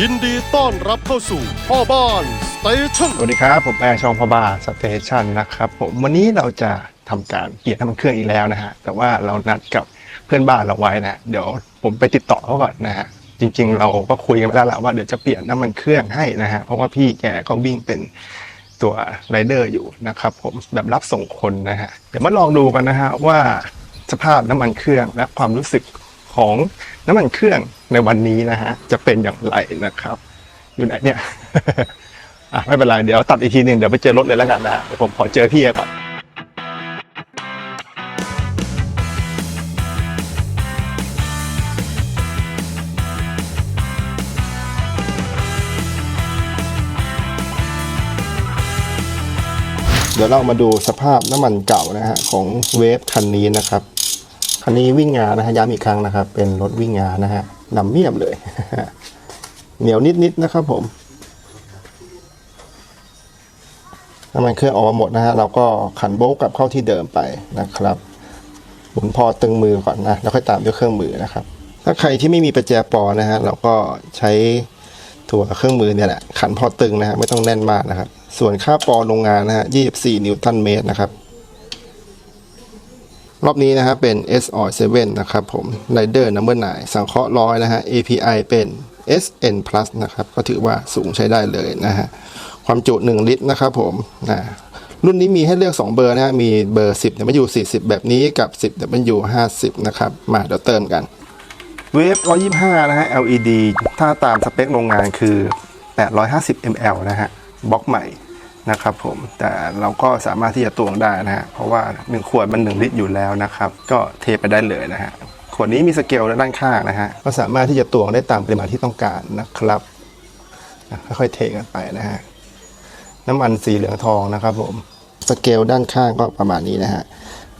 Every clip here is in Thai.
ยินดีต้อนรับเข้าสู่พ่อบ้านสเตชันสวัสดีครับ ผมแปงชองพ่อบ้านสเตชันนะครับผมวันนี้เราจะทำการเปลี่ยนน้ำมันเครื่องอีกแล้วนะฮะแต่ว่าเรานัดกับเพื่อนบ้านเราไว้นะเดี๋ยวผมไปติดต่อเขาก่อนนะฮะจริง ๆ เราก็คุยกันไปแล้วแหละว่าเดี๋ยวจะเปลี่ยนน้ำมันเครื่องให้นะฮะเพราะว่าพี่แกก็วิ่งเป็นตัวไรเดอร์อยู่นะครับผมแบบรับส่งคนนะฮะเดี๋ยวมาลองดูกันนะฮะว่าสภาพน้ำมันเครื่องและความรู้สึก ของน้ำมันเครื่องในวันนี้นะฮะจะเป็นอย่างไรนะครับ อยู่ไหนเนี่ยอะไม่เป็นไรเดี๋ยวตัดอีกทีหนึ่งเดี๋ยวไปเจอรถเลยแล้วกันนะเดี๋ยวผมขอเจอพี่ก่อนเดี๋ยวเรามาดูสภาพน้ำมันเก่านะฮะของเวฟคันนี้นะครับ คันนี้วิ่งงานนะฮะย้ำอีกครั้งนะครับ เป็นรถวิ่งงานนะฮะดำเมียมเลย เหนียวนิดๆนะครับผมน้ำมันเครื่องออกมาหมดนะฮะเราก็ขันโบกกลับเข้าที่เดิมไปนะครับหมุนพอตึงมือก่อนนะแล้วค่อยตามด้วยเครื่องมือนะครับ ถ้าใครที่ไม่มีประแจปอนะฮะเราก็ใช้ตัวเครื่องมือเนี่ยแหละขันพอตึงนะฮะไม่ต้องแน่นมากนะครับ ส่วนค่าปอโรงงานนะฮะ24 นิวตันเมตรนะครับ รอบนี้นะฮะเป็น S o 7นะครับผม Rider Number 9สังเคราะห์ร้อยนะฮะ API เป็น SN Plus นะครับ ก็ถือว่าสูงใช้ได้เลยนะฮะ ความจุ 1 ลิตรนะครับผมนะรุ่นนี้มีให้เลือก 2 เบอร์นะฮะ มีเบอร์ 10 W 40 แบบนี้กับ 10 W 50 นะครับ มาเดี๋ยวเติมกัน เวฟ 125 นะฮะ LED ถ้าตามสเปคโรงงานคือ 850 ml นะฮะ บล็อกใหม่ นะครับผมแต่เราก็สามารถที่จะตวงได้นะฮะเพราะว่า 1 ขวดมัน 1 ลิตรอยู่แล้วนะครับ ก็เทไปได้เลยนะฮะขวดนี้มีสเกลด้านข้างนะฮะก็สามารถที่จะตวงได้ตามปริมาณที่ต้องการนะครับค่อยๆเทกันไปนะฮะน้ำมันสีเหลืองทองนะครับผมสเกลด้านข้างก็ประมาณนี้นะฮะ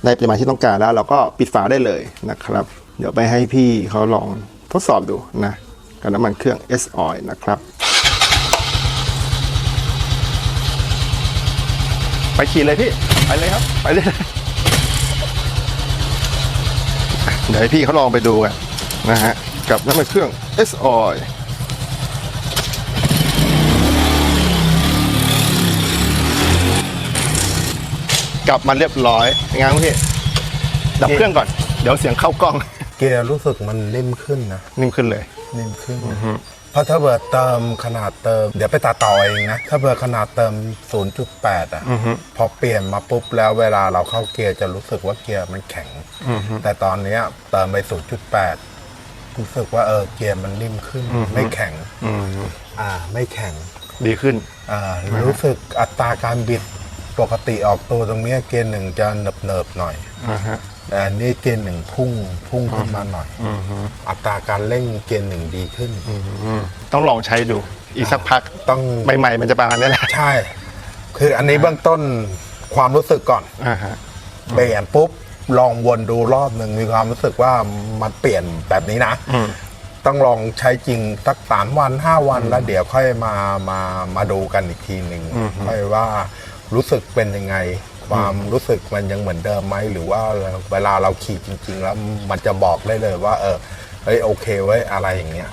ได้ปริมาณที่ต้องการแล้ว เราก็ปิดฝาได้เลยนะครับ เดี๋ยวไปให้พี่เขาลองทดสอบดูนะกับน้ำมันเครื่อง S Oil นะครับ ไปขี่เลยพี่ ไปเลยครับ ไปเลย เดี๋ยวให้พี่เขาลองไปดูกันนะฮะ กับน้ำมันเครื่อง S Oil กลับมาเรียบร้อยงานพี่ดับเครื่องก่อน เดี๋ยวเสียงเข้ากล้อง เกียร์รู้สึกมันนิ่มขึ้นนะ นิ่มขึ้นเลย นิ่มขึ้น เพราะถ้าเบิดเติมขนาดเติม เดี๋ยวไปตัดต่อเองนะ ถ้าเบิดขนาดเติม 0.8 อะ พอเปลี่ยนมาปุ๊บแล้วเวลาเราเข้าเกียร์จะรู้สึกว่าเกียร์มันแข็ง แต่ตอนเนี้ยเติมไป 0.8 รู้สึกว่าเออเกียร์มันนิ่มขึ้น ไม่แข็งอืมอ่า ไม่แข็ง ดีขึ้น อ่า รู้สึกอัตราการบิด ปกติออกตัวตรงเนี้ยเกียร์หนึ่งจะเนิบๆหน่อย อ่าฮะ แต่อันนี้เกียร์หนึ่งพุ่งพุ่งขึ้นมาหน่อยอืมฮึอัตราการเร่งเกียร์หนึ่งดีขึ้น อืมต้องลองใช้ดูอีกสักพักต้อง ใหม่ๆมันจะประมาณนี้แหละใช่ คืออันนี้เบื้องต้นความรู้สึกก่อน อ่าฮะ เปลี่ยนปุ๊บลองวนดูรอบหนึ่งมีความรู้สึกว่ามันเปลี่ยนแบบนี้นะ อืม ต้องลองใช้จริงสักสามวันห้าวันแล้วเดี๋ยวค่อยมามามาดูกันอีกทีหนึ่งค่อยว่า รู้สึกเป็นยังไง ความรู้สึกมันยังเหมือนเดิมไหมหรือว่าเวลาเราขี่จริง ๆ แล้วมันจะบอกได้เลยว่า เออเฮ้ยโอเคไว้ยอะไรอย่างเงี้ย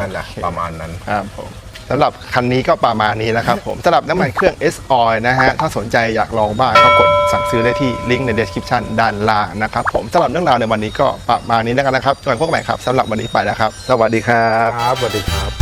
นั่นแหละโอเคประมาณนั้นครับผมสำหรับคันนี้ก็ประมาณนี้นะครับผมสำหรับน้ำมันเครื่อง S Oil นะฮะ ถ้าสนใจอยากลองบ้างก็กดสั่งซื้อได้ที่ลิงก์ใน description ด้านล่างนะครับผมสำหรับเรื่องราวในวันนี้ก็ประมาณนี้แล้วกันนะครับจนพบกันใหม่ครับสำหรับวันนี้ไปแล้วครับ สวัสดีครับ ครับสวัสดีครับ